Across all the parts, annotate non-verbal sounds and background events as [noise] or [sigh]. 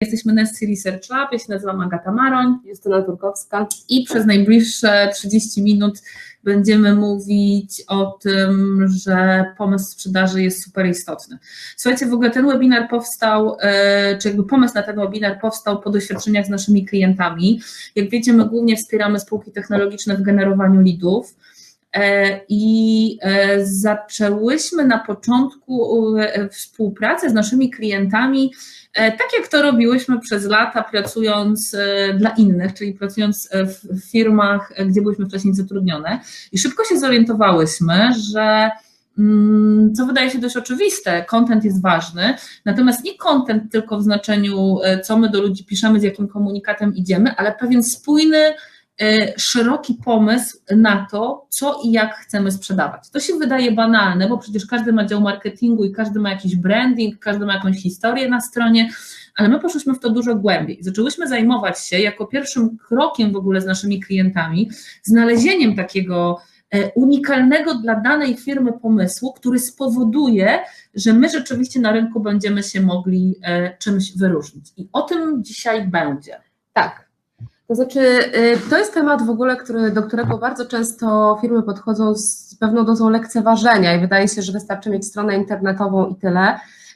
Jesteśmy Nessie Research Lab, ja się nazywam Agata Maroń. Justyna Turkowska. I przez najbliższe 30 minut będziemy mówić o tym, że pomysł sprzedaży jest super istotny. Słuchajcie, w ogóle ten webinar powstał, e, czy jakby pomysł na ten webinar powstał po doświadczeniach z naszymi klientami. Jak wiecie, my głównie wspieramy spółki technologiczne w generowaniu leadów. E, I e, zaczęłyśmy na początku współpracę z naszymi klientami E, tak jak to robiłyśmy przez lata, pracując e, dla innych, czyli pracując e, w firmach, gdzie byliśmy wcześniej zatrudnione. I szybko się zorientowałyśmy, że mm, co wydaje się dość oczywiste, content jest ważny, natomiast nie content tylko w znaczeniu, co my do ludzi piszemy, z jakim komunikatem idziemy, ale pewien spójny, E, szeroki pomysł na to, co i jak chcemy sprzedawać. To się wydaje banalne, bo przecież każdy ma dział marketingu i każdy ma jakiś branding, każdy ma jakąś historię na stronie, ale my poszliśmy w to dużo głębiej. Zaczęłyśmy zajmować się jako pierwszym krokiem w ogóle z naszymi klientami znalezieniem takiego e, unikalnego dla danej firmy pomysłu, który spowoduje, że my rzeczywiście na rynku będziemy się mogli e, czymś wyróżnić. I o tym dzisiaj będzie. Tak, to znaczy, y, to jest temat w ogóle, który, do którego bardzo często firmy podchodzą z pewną dozą lekceważenia i wydaje się, że wystarczy mieć stronę internetową i tyle.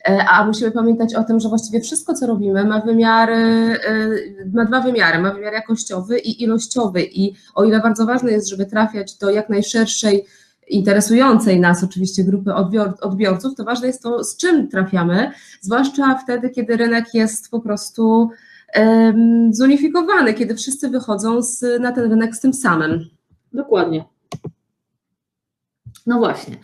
Y, a musimy pamiętać o tym, że właściwie wszystko, co robimy, ma y, ma dwa wymiary, ma wymiar jakościowy i ilościowy. I o ile bardzo ważne jest, żeby trafiać do jak najszerszej, interesującej nas oczywiście grupy odbiorców, to ważne jest to, z czym trafiamy, zwłaszcza wtedy, kiedy rynek jest po prostu zunifikowany, kiedy wszyscy wychodzą z, na ten rynek z tym samym. Dokładnie. No właśnie.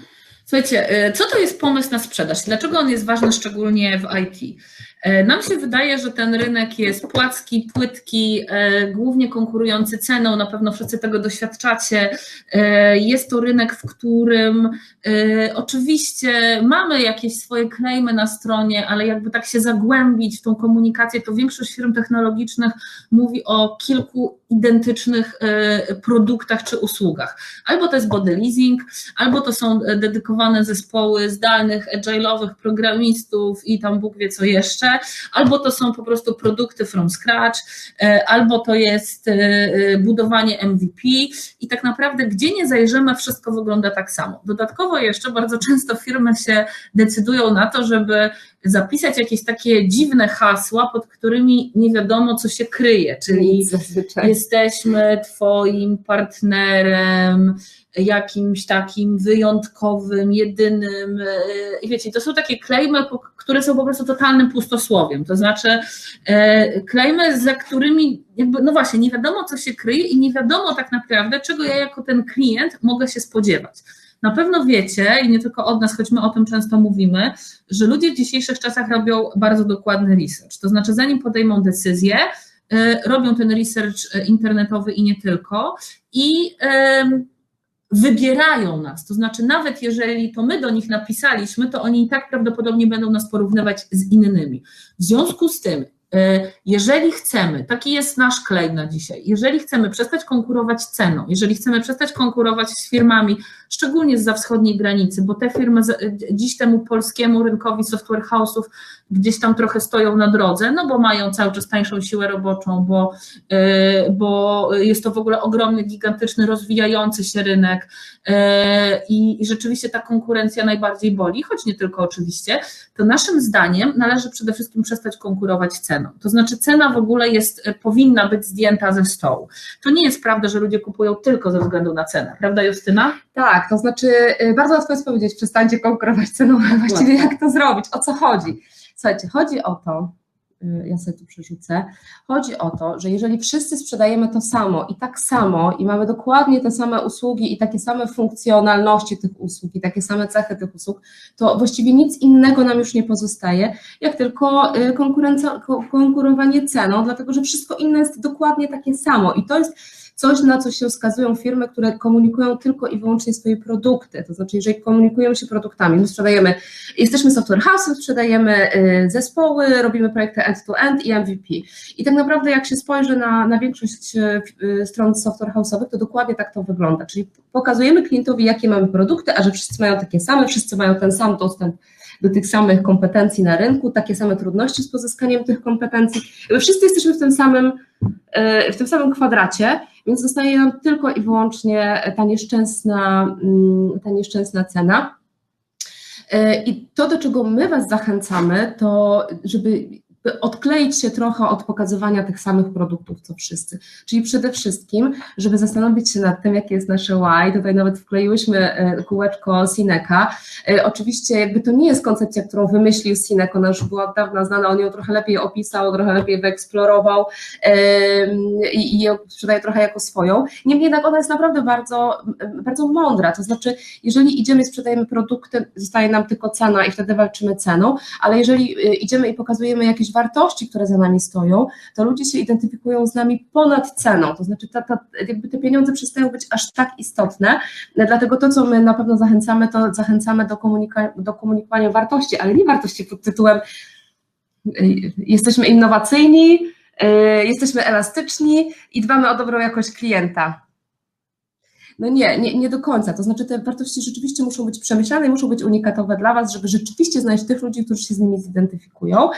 Słuchajcie, e, co to jest pomysł na sprzedaż? Dlaczego on jest ważny szczególnie w IT? E, nam się wydaje, że ten rynek jest płacki, płytki, e, głównie konkurujący ceną, na pewno wszyscy tego doświadczacie. Jest to rynek, w którym oczywiście mamy jakieś swoje klejmy na stronie, ale jakby tak się zagłębić w tą komunikację, to większość firm technologicznych mówi o kilku identycznych produktach czy usługach. Albo to jest body leasing, albo to są dedykowane zespoły zdalnych, agile'owych programistów i tam Bóg wie co jeszcze, albo to są po prostu produkty from scratch, e, albo to jest e, e, budowanie MVP i tak naprawdę gdzie nie zajrzymy, wszystko wygląda tak samo. Dodatkowo jeszcze bardzo często firmy się decydują na to, żeby zapisać jakieś takie dziwne hasła, pod którymi nie wiadomo, co się kryje, czyli jesteśmy Twoim partnerem, jakimś takim wyjątkowym, jedynym. I wiecie, to są takie klejmy, które są po prostu totalnym pustosłowiem. To znaczy klejmy, za którymi jakby, no właśnie, nie wiadomo, co się kryje i nie wiadomo tak naprawdę, czego ja jako ten klient mogę się spodziewać. Na pewno wiecie, i nie tylko od nas, choć my o tym często mówimy, że ludzie w dzisiejszych czasach robią bardzo dokładny research. To znaczy, zanim podejmą decyzję, y, robią ten research y, internetowy i nie tylko, i wybierają nas. To znaczy, nawet jeżeli to my do nich napisaliśmy, to oni i tak prawdopodobnie będą nas porównywać z innymi. W związku z tym, E, jeżeli chcemy, taki jest nasz klej na dzisiaj, jeżeli chcemy przestać konkurować ceną, jeżeli chcemy przestać konkurować z firmami, szczególnie za wschodniej granicy, bo te firmy dziś temu polskiemu rynkowi software house'ów gdzieś tam trochę stoją na drodze, no bo mają cały czas tańszą siłę roboczą, bo, e, bo jest to w ogóle ogromny, gigantyczny, rozwijający się rynek e, i, i rzeczywiście ta konkurencja najbardziej boli, choć nie tylko oczywiście, to naszym zdaniem należy przede wszystkim przestać konkurować ceną. To znaczy cena w ogóle jest, e, powinna być zdjęta ze stołu. To nie jest prawda, że ludzie kupują tylko ze względu na cenę, prawda Justyna? Tak, to znaczy bardzo łatwo jest powiedzieć, przestańcie konkurować ceną, ale właściwie jak to zrobić, o co chodzi? Słuchajcie, chodzi o to, y, ja sobie tu przerzucę, chodzi o to, że jeżeli wszyscy sprzedajemy to samo i tak samo i mamy dokładnie te same usługi i takie same funkcjonalności tych usług i takie same cechy tych usług, to właściwie nic innego nam już nie pozostaje, jak tylko y, konkurowanie ceną, dlatego że wszystko inne jest dokładnie takie samo. I to jest coś, na co się wskazują firmy, które komunikują tylko i wyłącznie swoje produkty. To znaczy, jeżeli komunikujemy się produktami, my sprzedajemy, jesteśmy software house, sprzedajemy y, zespoły, robimy projekty end-to-end i MVP. I tak naprawdę, jak się spojrzy na, na większość y, stron software house'owych, to dokładnie tak to wygląda. Czyli pokazujemy klientowi, jakie mamy produkty, a że wszyscy mają takie same, wszyscy mają ten sam dostęp do tych samych kompetencji na rynku, takie same trudności z pozyskaniem tych kompetencji. My wszyscy jesteśmy w tym samym, w tym samym kwadracie, więc zostaje nam tylko i wyłącznie ta nieszczęsna, mm, ta nieszczęsna cena. I to, do czego my Was zachęcamy, to żeby odkleić się trochę od pokazywania tych samych produktów, co wszyscy. Czyli przede wszystkim, żeby zastanowić się nad tym, jakie jest nasze why. Tutaj nawet wkleiłyśmy e, kółeczko Sineka. E, oczywiście jakby to nie jest koncepcja, którą wymyślił Sinek, ona już była od dawna znana, on ją trochę lepiej opisał, trochę lepiej wyeksplorował i, ją sprzedaje trochę jako swoją. Niemniej jednak ona jest naprawdę bardzo, bardzo mądra, to znaczy jeżeli idziemy sprzedajemy produkty, zostaje nam tylko cena i wtedy walczymy ceną, ale jeżeli e, idziemy i pokazujemy jakieś wartości, które za nami stoją, to ludzie się identyfikują z nami ponad ceną, to znaczy ta, ta, jakby te pieniądze przestają być aż tak istotne, dlatego to, co my na pewno zachęcamy, to zachęcamy do, komunika do komunikowania wartości, ale nie wartości pod tytułem y, jesteśmy innowacyjni, y, jesteśmy elastyczni i dbamy o dobrą jakość klienta. No nie, nie, nie do końca. To znaczy te wartości rzeczywiście muszą być przemyślane i muszą być unikatowe dla Was, żeby rzeczywiście znaleźć tych ludzi, którzy się z nimi zidentyfikują.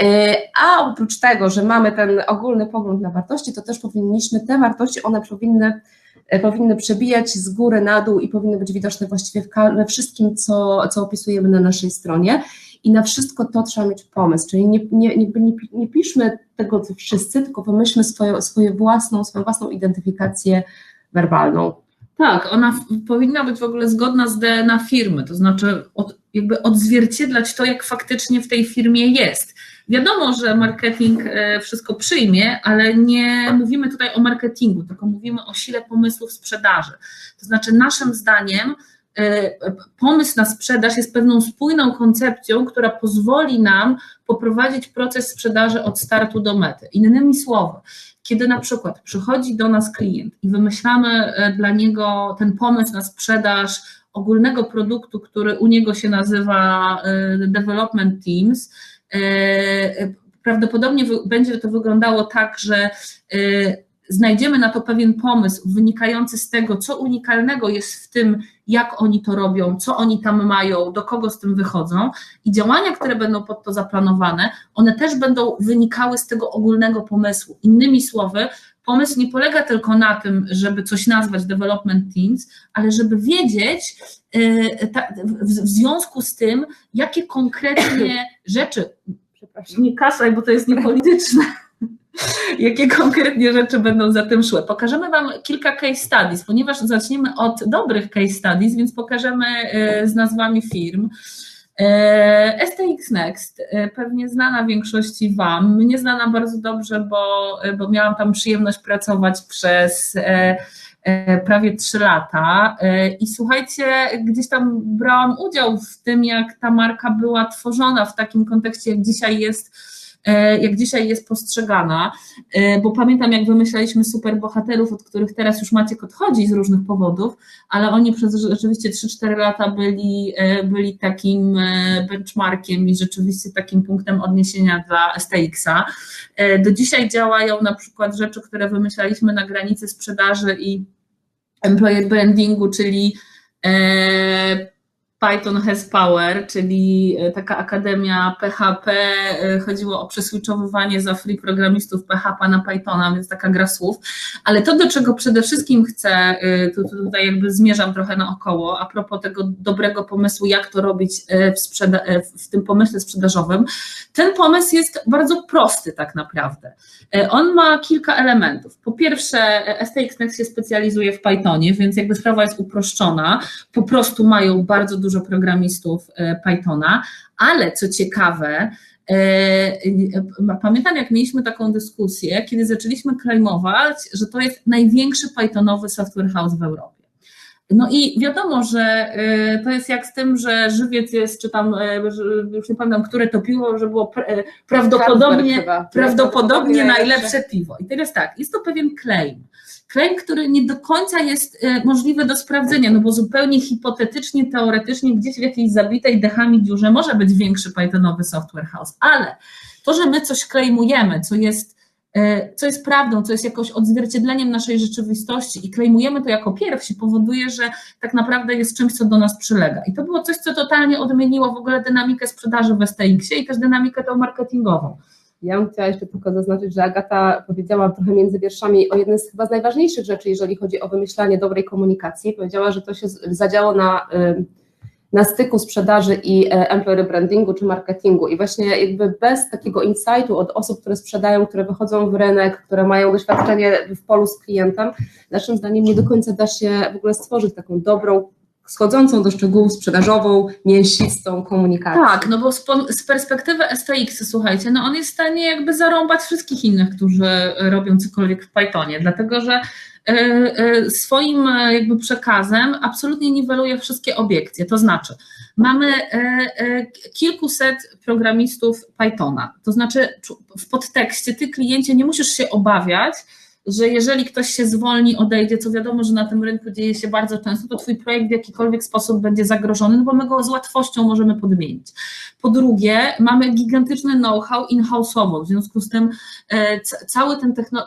E, a oprócz tego, że mamy ten ogólny pogląd na wartości, to też powinniśmy te wartości, one powinny e, powinny przebijać z góry na dół i powinny być widoczne właściwie we wszystkim, co, co opisujemy na naszej stronie. I na wszystko to trzeba mieć pomysł, czyli nie, nie, nie, nie piszmy tego, wszyscy, tylko pomyślmy swoją, swoją własną, swoją własną identyfikację werbalną. Tak, ona powinna być w ogóle zgodna z DNA firmy, to znaczy od, jakby odzwierciedlać to, jak faktycznie w tej firmie jest. Wiadomo, że marketing e, wszystko przyjmie, ale nie mówimy tutaj o marketingu, tylko mówimy o sile pomysłów sprzedaży. To znaczy, naszym zdaniem, e, pomysł na sprzedaż jest pewną spójną koncepcją, która pozwoli nam poprowadzić proces sprzedaży od startu do mety. Innymi słowy, kiedy na przykład przychodzi do nas klient i wymyślamy e, dla niego ten pomysł na sprzedaż ogólnego produktu, który u niego się nazywa Development Teams, E, prawdopodobnie będzie to wyglądało tak, że e, znajdziemy na to pewien pomysł wynikający z tego, co unikalnego jest w tym, jak oni to robią, co oni tam mają, do kogo z tym wychodzą. I działania, które będą pod to zaplanowane, one też będą wynikały z tego ogólnego pomysłu. Innymi słowy, pomysł nie polega tylko na tym, żeby coś nazwać development teams, ale żeby wiedzieć e, w związku z tym, jakie konkretnie [clears throat] rzeczy, przepraszam, nie kasaj, bo to jest niepolityczne, [laughs] jakie konkretnie rzeczy będą za tym szły. Pokażemy Wam kilka case studies, ponieważ zaczniemy od dobrych case studies, więc pokażemy e, z nazwami firm. E, STX Next, e, pewnie znana większości Wam, mnie znana bardzo dobrze, bo, bo miałam tam przyjemność pracować przez prawie trzy lata i słuchajcie, gdzieś tam brałam udział w tym, jak ta marka była tworzona w takim kontekście, jak dzisiaj jest jak dzisiaj jest postrzegana, e, bo pamiętam, jak wymyślaliśmy super bohaterów, od których teraz już Maciek odchodzi z różnych powodów, ale oni przez rzeczywiście 3-4 lata byli, e, byli takim benchmarkiem i rzeczywiście takim punktem odniesienia dla STX-a. Do dzisiaj działają na przykład rzeczy, które wymyślaliśmy na granicy sprzedaży i employer brandingu, czyli Python has power, czyli e, taka akademia PHP, e, chodziło o przeswitchowywanie za free programistów PHP na Pythona, więc taka gra słów, ale to do czego przede wszystkim chcę, e, tu, tutaj jakby zmierzam trochę naokoło, a propos tego dobrego pomysłu, jak to robić w, sprzeda- w tym pomyśle sprzedażowym, ten pomysł jest bardzo prosty tak naprawdę. On ma kilka elementów. Po pierwsze, STX Next się specjalizuje w Pythonie, więc jakby sprawa jest uproszczona, po prostu mają bardzo dużo dużo programistów e, Pythona, ale co ciekawe, e, e, Pamiętam, jak mieliśmy taką dyskusję, kiedy zaczęliśmy klejmować, że to jest największy Pythonowy software house w Europie. No i wiadomo, że to jest jak z tym, że żywiec jest, czy tam, już nie pamiętam, które to piwo, że było prawdopodobnie, prawdopodobnie najlepsze piwo. I teraz tak, jest to pewien claim. Claim, który nie do końca jest możliwy do sprawdzenia, no bo zupełnie hipotetycznie, teoretycznie gdzieś w jakiejś zabitej dechami dziurze może być większy Pythonowy software house, ale to, że my coś claimujemy, co jest co jest prawdą, co jest jakoś odzwierciedleniem naszej rzeczywistości i klejmujemy to jako pierwsi, powoduje, że tak naprawdę jest czymś, co do nas przylega. I to było coś, co totalnie odmieniło w ogóle dynamikę sprzedaży w STX-ie i też dynamikę tą marketingową. Ja bym chciała jeszcze tylko zaznaczyć, że Agata powiedziała trochę między wierszami o jednej z chyba z najważniejszych rzeczy, jeżeli chodzi o wymyślanie dobrej komunikacji. Powiedziała, że to się zadziało na, na styku sprzedaży i e, employer brandingu czy marketingu. I właśnie jakby bez takiego insightu od osób, które sprzedają, które wychodzą w rynek, które mają doświadczenie w polu z klientem, naszym zdaniem nie do końca da się w ogóle stworzyć taką dobrą schodzącą do szczegółów sprzedażową, mięsistą komunikację. Tak, no bo z, z, perspektywy STX, słuchajcie, no on jest w stanie jakby zarąbać wszystkich innych, którzy robią cokolwiek w Pythonie, dlatego że e, e, swoim e, jakby przekazem absolutnie niweluje wszystkie obiekcje, to znaczy mamy kilkuset programistów Pythona, to znaczy w podtekście ty kliencie nie musisz się obawiać, że jeżeli ktoś się zwolni, odejdzie, co wiadomo, że na tym rynku dzieje się bardzo często, to Twój projekt w jakikolwiek sposób będzie zagrożony, no bo my go z łatwością możemy podmienić. Po drugie, mamy gigantyczny know-how in-house'owo, w związku z tym e, cała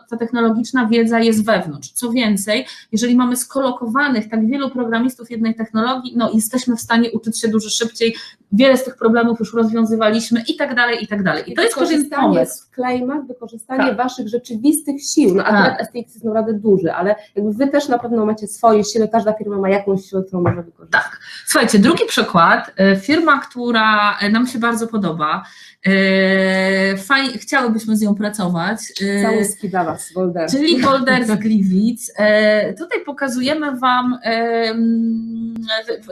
ta technologiczna wiedza jest wewnątrz. Co więcej, jeżeli mamy skolokowanych tak wielu programistów jednej technologii, no jesteśmy w stanie uczyć się dużo szybciej, wiele z tych problemów już rozwiązywaliśmy i tak dalej, i tak dalej. I, I to jest pomysł. w claimach, wykorzystanie tak. Waszych rzeczywistych sił, no a tak. STX jest naprawdę duży, ale jakby wy też na pewno macie swoje siły, każda firma ma jakąś siłę, którą może wykorzystać. Tak. Słuchajcie, drugi przykład, e, firma, która e, nam się bardzo podoba, e, Fajnie, chciałybyśmy z nią pracować. Całuski dla Was, Boulder. Czyli [laughs] Boulder z Gliwic. Tutaj pokazujemy Wam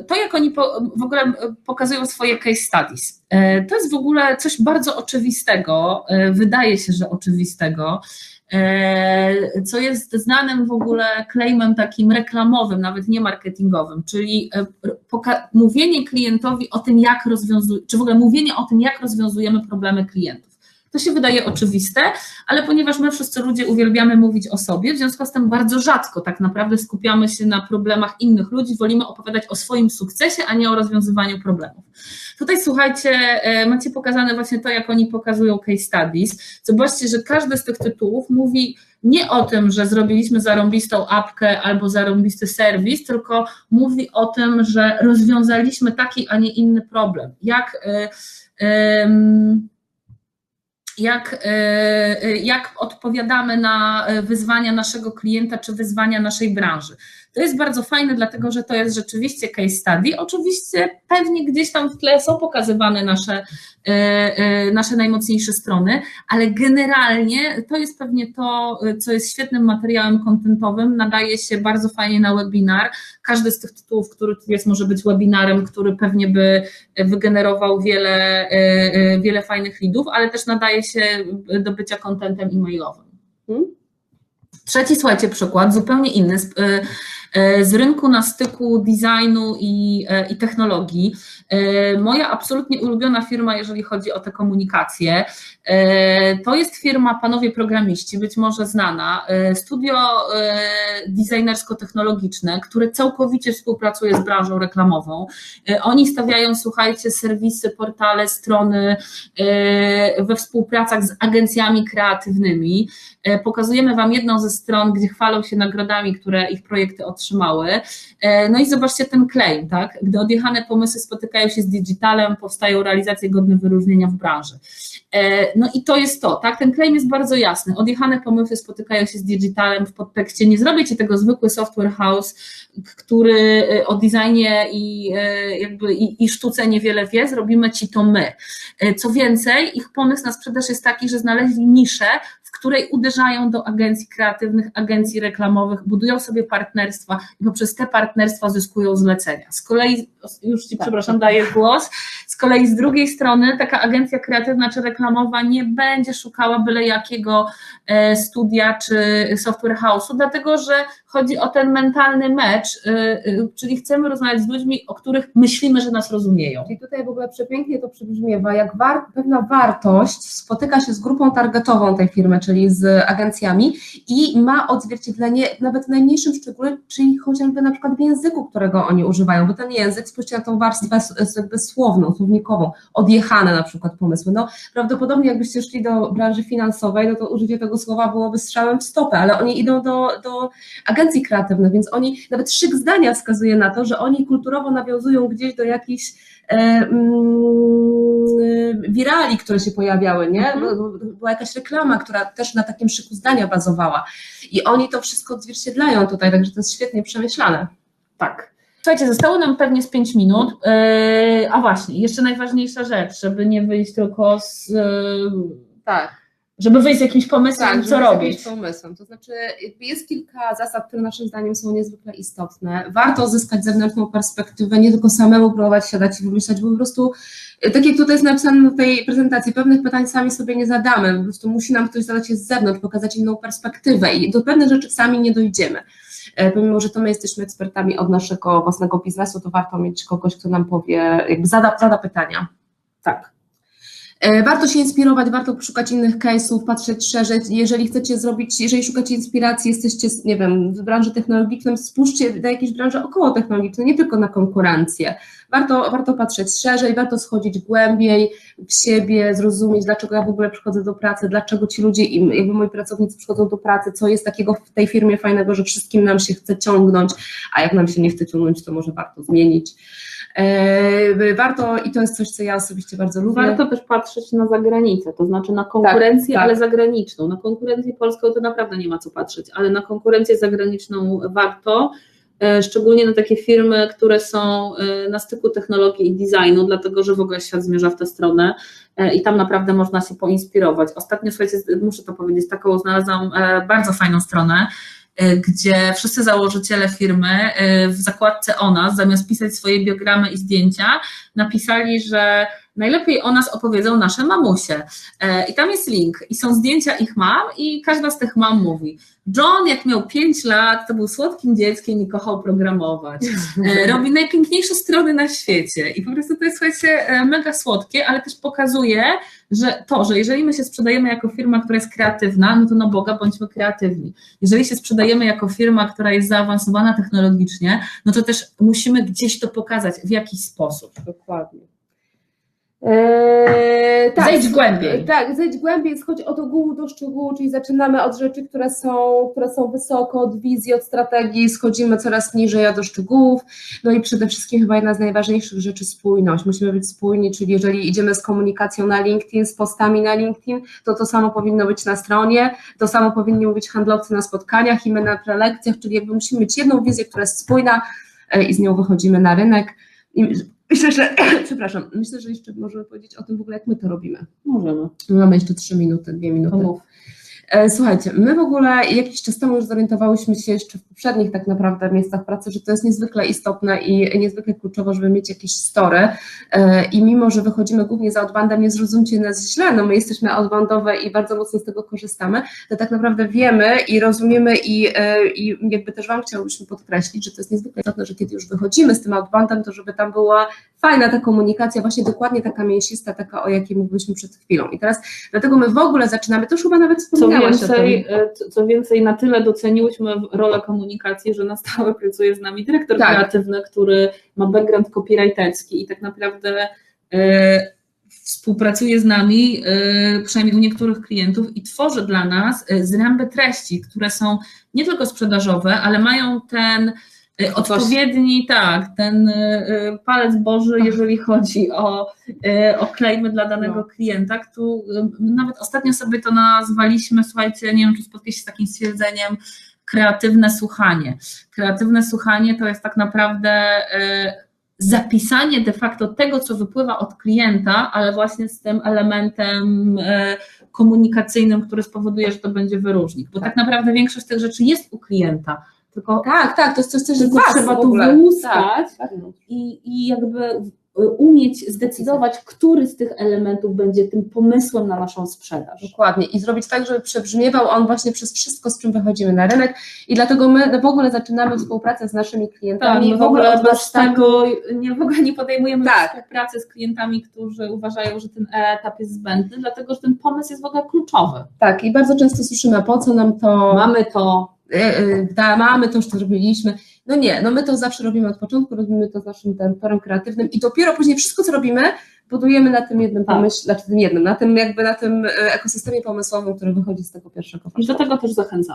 to, jak oni w ogóle pokazują swoje case studies. To jest w ogóle coś bardzo oczywistego, wydaje się, że oczywistego. E, co jest znanym w ogóle claimem takim reklamowym, nawet nie marketingowym, czyli e, mówienie klientowi o tym, jak rozwiązuje, czy w ogóle mówienie o tym, jak rozwiązujemy problemy klientów. To się wydaje oczywiste, ale ponieważ my wszyscy ludzie uwielbiamy mówić o sobie, w związku z tym bardzo rzadko tak naprawdę skupiamy się na problemach innych ludzi, wolimy opowiadać o swoim sukcesie, a nie o rozwiązywaniu problemów. Tutaj słuchajcie, e, macie pokazane właśnie to, jak oni pokazują case studies. Zobaczcie, że każdy z tych tytułów mówi nie o tym, że zrobiliśmy zarąbistą apkę albo zarąbisty serwis, tylko mówi o tym, że rozwiązaliśmy taki, a nie inny problem. Jak. Yy, yy, jak, e, e, jak odpowiadamy na e, wyzwania naszego klienta czy wyzwania naszej branży. To jest bardzo fajne, dlatego że to jest rzeczywiście case study. Oczywiście pewnie gdzieś tam w tle są pokazywane nasze, e, e, nasze najmocniejsze strony, ale generalnie to jest pewnie to, co jest świetnym materiałem kontentowym, nadaje się bardzo fajnie na webinar. Każdy z tych tytułów, który tu jest, może być webinarem, który pewnie by wygenerował wiele, e, wiele fajnych leadów, ale też nadaje się do bycia kontentem e-mailowym. Hmm? Trzeci, słuchajcie, przykład, zupełnie inny. E, z rynku na styku designu i, e, i technologii. E, moja absolutnie ulubiona firma, jeżeli chodzi o te komunikacje, to jest firma Panowie Programiści, być może znana, studio designersko-technologiczne, które całkowicie współpracuje z branżą reklamową. Oni stawiają, słuchajcie, serwisy, portale, strony we współpracach z agencjami kreatywnymi. Pokazujemy Wam jedną ze stron, gdzie chwalą się nagrodami, które ich projekty otrzymały. E, no i zobaczcie ten claim, tak? Gdy odjechane pomysły spotykają się z digitalem, powstają realizacje godne wyróżnienia w branży. E, no i to jest to, tak? Ten claim jest bardzo jasny. Odjechane pomysły spotykają się z digitalem w podtekście. Nie zrobię ci tego zwykły software house, który e, o designie i jakby i, i sztuce niewiele wie, zrobimy ci to my. Co więcej, ich pomysł na sprzedaż jest taki, że znaleźli niszę, której uderzają do agencji kreatywnych, agencji reklamowych, budują sobie partnerstwa i poprzez te partnerstwa zyskują zlecenia. Z kolei, już Ci tak, przepraszam, daję głos, z kolei z drugiej strony taka agencja kreatywna czy reklamowa nie będzie szukała byle jakiego e, studia czy software house'u, dlatego że chodzi o ten mentalny mecz, y, czyli chcemy rozmawiać z ludźmi, o których myślimy, że nas rozumieją. I tutaj w ogóle przepięknie to przybrzmiewa, jak war, pewna wartość spotyka się z grupą targetową tej firmy, czyli z agencjami i ma odzwierciedlenie nawet w najmniejszym szczególe, czyli chociażby na przykład w języku, którego oni używają, bo ten język, spójrzcie na tą warstwę jakby słowną, słownikową, odjechane na przykład pomysły. No prawdopodobnie jakbyście szli do branży finansowej, no to użycie tego słowa byłoby strzałem w stopę, ale oni idą do, do agencji kreatywnych, więc oni, nawet szyk zdania wskazuje na to, że oni kulturowo nawiązują gdzieś do jakichś e, mm, wirali, które się pojawiały, nie? Mhm. Była jakaś reklama, która też na takim szyku zdania bazowała i oni to wszystko odzwierciedlają tutaj, także to jest świetnie przemyślane. Tak. Słuchajcie, zostało nam pewnie z 5 minut. Yy, a właśnie, jeszcze najważniejsza rzecz, żeby nie wyjść tylko z. Yy, Tak. Żeby wyjść z jakimś pomysłem, Tak, co z robić. jakimś pomysłem. To znaczy, jest kilka zasad, które naszym zdaniem są niezwykle istotne. Warto uzyskać zewnętrzną perspektywę, nie tylko samemu próbować siadać i wymyślać, bo po prostu, e, tak jak tutaj jest napisane na tej prezentacji, pewnych pytań sami sobie nie zadamy, po prostu musi nam ktoś zadać je z zewnątrz, pokazać inną perspektywę i do pewnych rzeczy sami nie dojdziemy. E, Pomimo, że to my jesteśmy ekspertami od naszego własnego biznesu, to warto mieć kogoś, kto nam powie, jakby zada, zada pytania. Tak. E, Warto się inspirować, warto szukać innych case'ów, patrzeć szerzej. Jeżeli chcecie zrobić, jeżeli szukacie inspiracji, jesteście, nie wiem, w branży technologicznej, spójrzcie na jakieś branże około technologiczne, nie tylko na konkurencję. Warto, warto patrzeć szerzej, warto schodzić głębiej w siebie, zrozumieć, dlaczego ja w ogóle przychodzę do pracy, dlaczego ci ludzie, jakby moi pracownicy przychodzą do pracy, co jest takiego w tej firmie fajnego, że wszystkim nam się chce ciągnąć, a jak nam się nie chce ciągnąć, to może warto zmienić. E, Warto, i to jest coś, co ja osobiście bardzo lubię. Warto też patrzeć na zagranicę, to znaczy na konkurencję, tak. ale zagraniczną. Na konkurencję polską to naprawdę nie ma co patrzeć, ale na konkurencję zagraniczną warto, e, szczególnie na takie firmy, które są e, na styku technologii i designu, dlatego że w ogóle świat zmierza w tę stronę i tam naprawdę można się poinspirować. Ostatnio, słuchajcie, muszę to powiedzieć, taką znalazłam bardzo fajną stronę, gdzie wszyscy założyciele firmy e, w zakładce o nas, zamiast pisać swoje biogramy i zdjęcia, napisali, że najlepiej o nas opowiedzą nasze mamusie. E, I tam jest link i są zdjęcia ich mam i każda z tych mam mówi. John, jak miał 5 lat, to był słodkim dzieckiem i kochał programować. E, [laughs] Robi najpiękniejsze strony na świecie i po prostu to jest, słuchajcie, e, mega słodkie, ale też pokazuje, że to, że jeżeli my się sprzedajemy jako firma, która jest kreatywna, no to na Boga bądźmy kreatywni. Jeżeli się sprzedajemy jako firma, która jest zaawansowana technologicznie, no to też musimy gdzieś to pokazać w jakiś sposób. Dokładnie. Eee, Zejdź głębiej. Tak, zejdź głębiej, schodź od ogółu do szczegółu, czyli zaczynamy od rzeczy, które są, które są wysoko, od wizji, od strategii, schodzimy coraz niżej a do szczegółów. No i przede wszystkim chyba jedna z najważniejszych rzeczy spójność. Musimy być spójni, czyli jeżeli idziemy z komunikacją na LinkedIn, z postami na LinkedIn, to to samo powinno być na stronie, to samo powinni mówić handlowcy na spotkaniach i my na prelekcjach, czyli jakby musimy mieć jedną wizję, która jest spójna e, i z nią wychodzimy na rynek. I myślę, że, [clears throat] przepraszam, myślę, że jeszcze możemy powiedzieć o tym w ogóle, jak my to robimy. Możemy. Mamy jeszcze trzy minuty, dwie minuty. Mów. E, Słuchajcie, my w ogóle jakiś czas temu już zorientowałyśmy się jeszcze w poprzednich tak naprawdę miejscach pracy, że to jest niezwykle istotne i niezwykle kluczowo, żeby mieć jakieś story E, i mimo, że wychodzimy głównie za outboundem, nie zrozumcie nas źle, no my jesteśmy outboundowe i bardzo mocno z tego korzystamy, to tak naprawdę wiemy i rozumiemy i, e, i jakby też Wam chciałybyśmy podkreślić, że to jest niezwykle istotne, że kiedy już wychodzimy z tym outboundem, to żeby tam była fajna ta komunikacja, właśnie dokładnie taka mięsista, taka o jakiej mówiliśmy przed chwilą. I teraz dlatego my w ogóle zaczynamy, to już chyba nawet Co wspomniałaś o tym. więcej, e, co- co więcej, na tyle doceniłyśmy rolę komunikacji, że na stałe pracuje z nami dyrektor Tak. kreatywny, który ma background copywriterski i tak naprawdę e, współpracuje z nami, e, przynajmniej u niektórych klientów, i tworzy dla nas e, zręby treści, które są nie tylko sprzedażowe, ale mają ten e, odpowiedni, tak, ten e, palec Boży, jeżeli chodzi o, o klejmy dla danego No. klienta. Tu, nawet ostatnio sobie to nazwaliśmy, słuchajcie, nie wiem, czy spotkaliście się z takim stwierdzeniem, kreatywne słuchanie. Kreatywne słuchanie to jest tak naprawdę zapisanie de facto tego, co wypływa od klienta, ale właśnie z tym elementem komunikacyjnym, który spowoduje, że to będzie wyróżnik. Bo tak, Tak. naprawdę większość tych rzeczy jest u klienta, tylko, Tak, tak, to jest coś, was trzeba ogóle. wyłuskać Tak. i, i jakby y, umieć zdecydować, który z tych elementów będzie tym pomysłem na naszą sprzedaż. Dokładnie. I zrobić tak, żeby przebrzmiewał on właśnie przez wszystko, z czym wychodzimy na rynek. I dlatego my w ogóle zaczynamy współpracę z naszymi Tak, klientami. my w ogóle od bez tego nie, w ogóle nie podejmujemy Tak. współpracy z klientami, którzy uważają, że ten etap jest zbędny, dlatego że ten pomysł jest w ogóle kluczowy. Tak, i bardzo często słyszymy, po co nam to, Mamy to, e, e, da, mamy to, już to zrobiliśmy. No nie, no my to zawsze robimy od początku, robimy to z naszym tym torem kreatywnym i dopiero później wszystko, co robimy, budujemy na tym jednym Tak. pomyśle, znaczy tym jednym, na tym jakby na tym e, ekosystemie pomysłowym, który wychodzi z tego pierwszego i do tego też zachęcam.